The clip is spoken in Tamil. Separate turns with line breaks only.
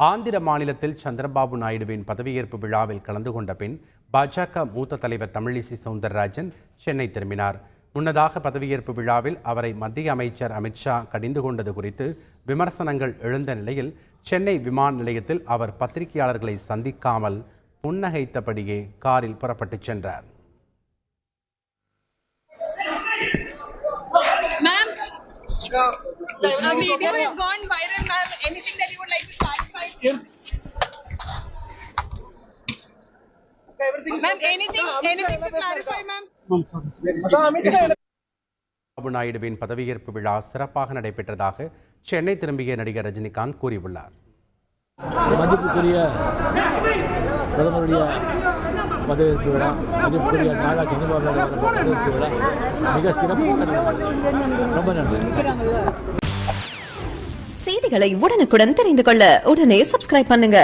ஆந்திர மாநிலத்தில் சந்திரபாபு நாயுடுவின் பதவியேற்பு விழாவில் கலந்து கொண்ட பின் பாஜக மூத்த தலைவர் தமிழிசை சவுந்தரராஜன் சென்னை திரும்பினார் முன்னதாக பதவியேற்பு விழாவில் அவரை மத்திய அமைச்சர் அமித்ஷா கடிந்து கொண்டது குறித்து விமர்சனங்கள் எழுந்த நிலையில் சென்னை விமான நிலையத்தில் அவர் பத்திரிகையாளர்களை சந்திக்காமல் புன்னகைத்தபடியே காரில் புறப்பட்டுச் சென்றார்
Ma'am, the video has gone viral, ma'am. Anything that you would like to clarify? Ma'am, anything, anything to clarify, ma'am?
Babu நாயுடுவின் பதவியேற்பு விழா சிறப்பாக நடைபெற்றதாக சென்னை திரும்பிய நடிகர் ரஜினிகாந்த் கூறியுள்ளார்.
மதிப்புக்குரிய பிரதமருடைய பதவியேற்பு விழா மதிப்புக்குரிய நாகா சந்திரபாபு பதவியேற்பு விழா மிக சிறப்பாக. ரொம்ப நன்றி.
செய்திகளை உடனுக்குடன் தெரிந்து கொள்ள உடனே சப்ஸ்கிரைப் பண்ணுங்க.